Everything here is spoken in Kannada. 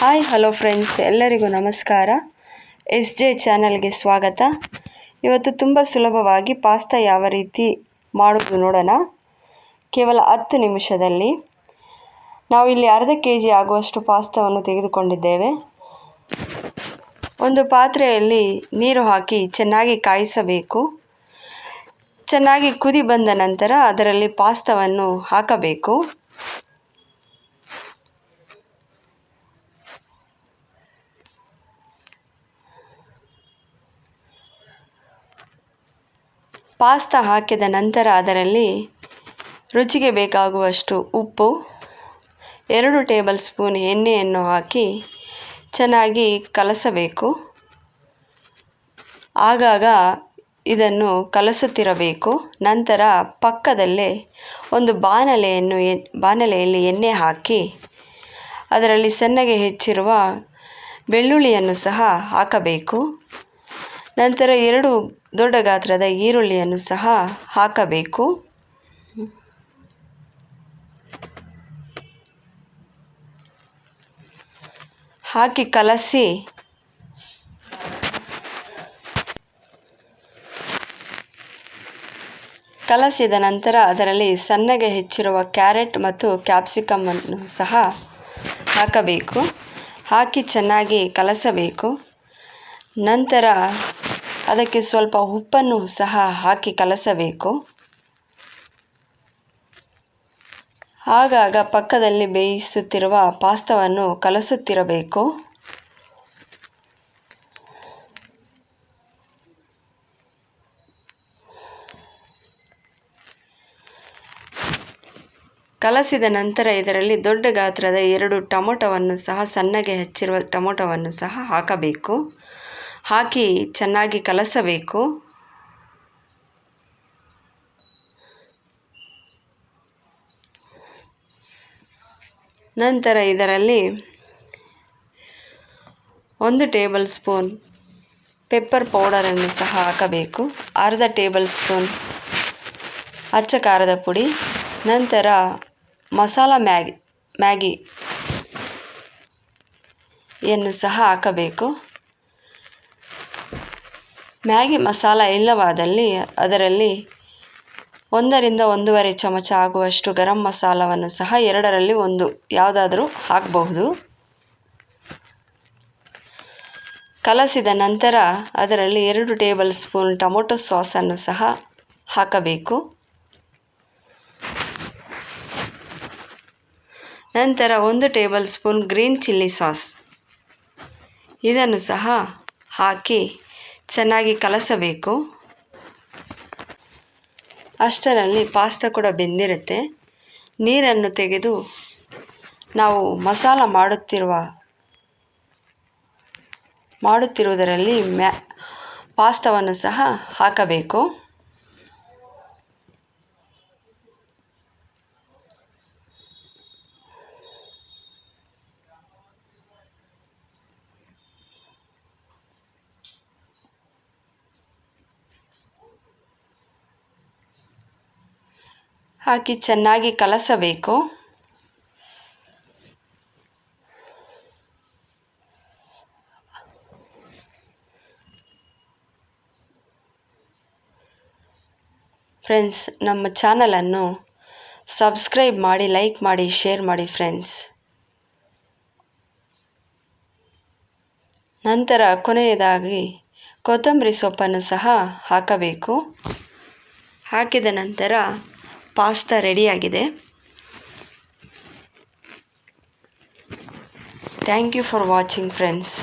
ಹಾಯ್ ಹಲೋ ಫ್ರೆಂಡ್ಸ್ ಎಲ್ಲರಿಗೂ ನಮಸ್ಕಾರ. ಎಸ್ ಜೆ ಚಾನಲ್ಗೆ ಸ್ವಾಗತ. ಇವತ್ತು ತುಂಬ ಸುಲಭವಾಗಿ ಪಾಸ್ತಾ ಯಾವ ರೀತಿ ಮಾಡೋದು ನೋಡೋಣ. ಕೇವಲ ಹತ್ತು ನಿಮಿಷದಲ್ಲಿ. ನಾವು ಇಲ್ಲಿ ಅರ್ಧ ಕೆ ಜಿ ಆಗುವಷ್ಟು ಪಾಸ್ತಾವನ್ನು ತೆಗೆದುಕೊಂಡಿದ್ದೇವೆ. ಒಂದು ಪಾತ್ರೆಯಲ್ಲಿ ನೀರು ಹಾಕಿ ಚೆನ್ನಾಗಿ ಕಾಯಿಸಬೇಕು. ಚೆನ್ನಾಗಿ ಕುದಿ ಬಂದ ನಂತರ ಅದರಲ್ಲಿ ಪಾಸ್ತಾವನ್ನು ಹಾಕಬೇಕು. ಪಾಸ್ತಾ ಹಾಕಿದ ನಂತರ ಅದರಲ್ಲಿ ರುಚಿಗೆ ಬೇಕಾಗುವಷ್ಟು ಉಪ್ಪು, ಎರಡು ಟೇಬಲ್ ಸ್ಪೂನ್ ಎಣ್ಣೆಯನ್ನು ಹಾಕಿ ಚೆನ್ನಾಗಿ ಕಲಸಬೇಕು. ಆಗಾಗ ಇದನ್ನು ಕಲಸುತ್ತಿರಬೇಕು. ನಂತರ ಪಕ್ಕದಲ್ಲೇ ಒಂದು ಬಾಣಲೆಯನ್ನು ಎ ಬಾಣಲೆಯಲ್ಲಿ ಎಣ್ಣೆ ಹಾಕಿ ಅದರಲ್ಲಿ ಸಣ್ಣಗೆ ಹೆಚ್ಚಿರುವ ಬೆಳ್ಳುಳ್ಳಿಯನ್ನು ಸಹ ಹಾಕಬೇಕು. ನಂತರ ಎರಡು ದೊಡ್ಡ ಗಾತ್ರದ ಈರುಳ್ಳಿಯನ್ನು ಸಹ ಹಾಕಬೇಕು. ಹಾಕಿ ಕಲಸಿ. ಕಲಸಿದ ನಂತರ ಅದರಲ್ಲಿ ಸಣ್ಣಗೆ ಹೆಚ್ಚಿರುವ ಕ್ಯಾರೆಟ್ ಮತ್ತು ಕ್ಯಾಪ್ಸಿಕಮನ್ನು ಸಹ ಹಾಕಬೇಕು. ಹಾಕಿ ಚೆನ್ನಾಗಿ ಕಲಸಬೇಕು. ನಂತರ ಅದಕ್ಕೆ ಸ್ವಲ್ಪ ಉಪ್ಪನ್ನು ಸಹ ಹಾಕಿ ಕಲಸಬೇಕು. ಆಗಾಗ ಪಕ್ಕದಲ್ಲಿ ಬೇಯಿಸುತ್ತಿರುವ ಪಾಸ್ತವನ್ನು ಕಲಸುತ್ತಿರಬೇಕು. ಕಲಸಿದ ನಂತರ ಇದರಲ್ಲಿ ದೊಡ್ಡ ಗಾತ್ರದ ಎರಡು ಟೊಮೊಟೊವನ್ನು ಸಹ ಸಣ್ಣಗೆ ಹೆಚ್ಚಿರುವ ಟೊಮೊಟೊವನ್ನು ಸಹ ಹಾಕಬೇಕು. ಹಾಕಿ ಚೆನ್ನಾಗಿ ಕಲಸಬೇಕು. ನಂತರ ಇದರಲ್ಲಿ ಒಂದು ಟೇಬಲ್ ಸ್ಪೂನ್ ಪೆಪ್ಪರ್ ಪೌಡರನ್ನು ಸಹ ಹಾಕಬೇಕು. ಅರ್ಧ ಟೇಬಲ್ ಸ್ಪೂನ್ ಅಚ್ಚ ಖಾರದ ಪುಡಿ, ನಂತರ ಮಸಾಲ ಮ್ಯಾಗಿ ಮ್ಯಾಗಿಯನ್ನು ಸಹ ಹಾಕಬೇಕು. ಮ್ಯಾಗಿ ಮಸಾಲ ಇಲ್ಲವಾದಲ್ಲಿ ಅದರಲ್ಲಿ ಒಂದರಿಂದ ಒಂದೂವರೆ ಚಮಚ ಆಗುವಷ್ಟು ಗರಂ ಮಸಾಲವನ್ನು ಸಹ ಎರಡರಲ್ಲಿ ಒಂದು ಯಾವುದಾದರೂ ಹಾಕಬಹುದು. ಕಲಸಿದ ನಂತರ ಅದರಲ್ಲಿ ಎರಡು ಟೇಬಲ್ ಸ್ಪೂನ್ ಟೊಮೊಟೊ ಸಾಸನ್ನು ಸಹ ಹಾಕಬೇಕು. ನಂತರ ಒಂದು tablespoon green chilli sauce. ಇದನ್ನು ಸಹ ಹಾಕಿ ಚೆನ್ನಾಗಿ ಕಲಸಬೇಕು. ಅಷ್ಟರಲ್ಲಿ ಪಾಸ್ತಾ ಕೂಡ ಬೆಂದಿರುತ್ತೆ. ನೀರನ್ನು ತೆಗೆದು ನಾವು ಮಸಾಲ ಮಾಡುತ್ತಿರುವ, ಮಾಡುತ್ತಿರುವುದರಲ್ಲಿ ಮ್ಯಾ ಪಾಸ್ತವನ್ನು ಸಹ ಹಾಕಬೇಕು. ಹಾಕಿ ಚೆನ್ನಾಗಿ ಕಲಸಬೇಕು. ಫ್ರೆಂಡ್ಸ್ ನಮ್ಮ ಚಾನಲನ್ನು ಸಬ್ಸ್ಕ್ರೈಬ್ ಮಾಡಿ ಲೈಕ್ ಮಾಡಿ ಶೇರ್ ಮಾಡಿ ಫ್ರೆಂಡ್ಸ್ ನಂತರ ಕೊನೆಯದಾಗಿ ಕೊತ್ತಂಬರಿ ಸೊಪ್ಪನ್ನು ಸಹ ಹಾಕಬೇಕು. ಹಾಕಿದ ನಂತರ ಪಾಸ್ತಾ ರೆಡಿಯಾಗಿದೆ thank you for watching friends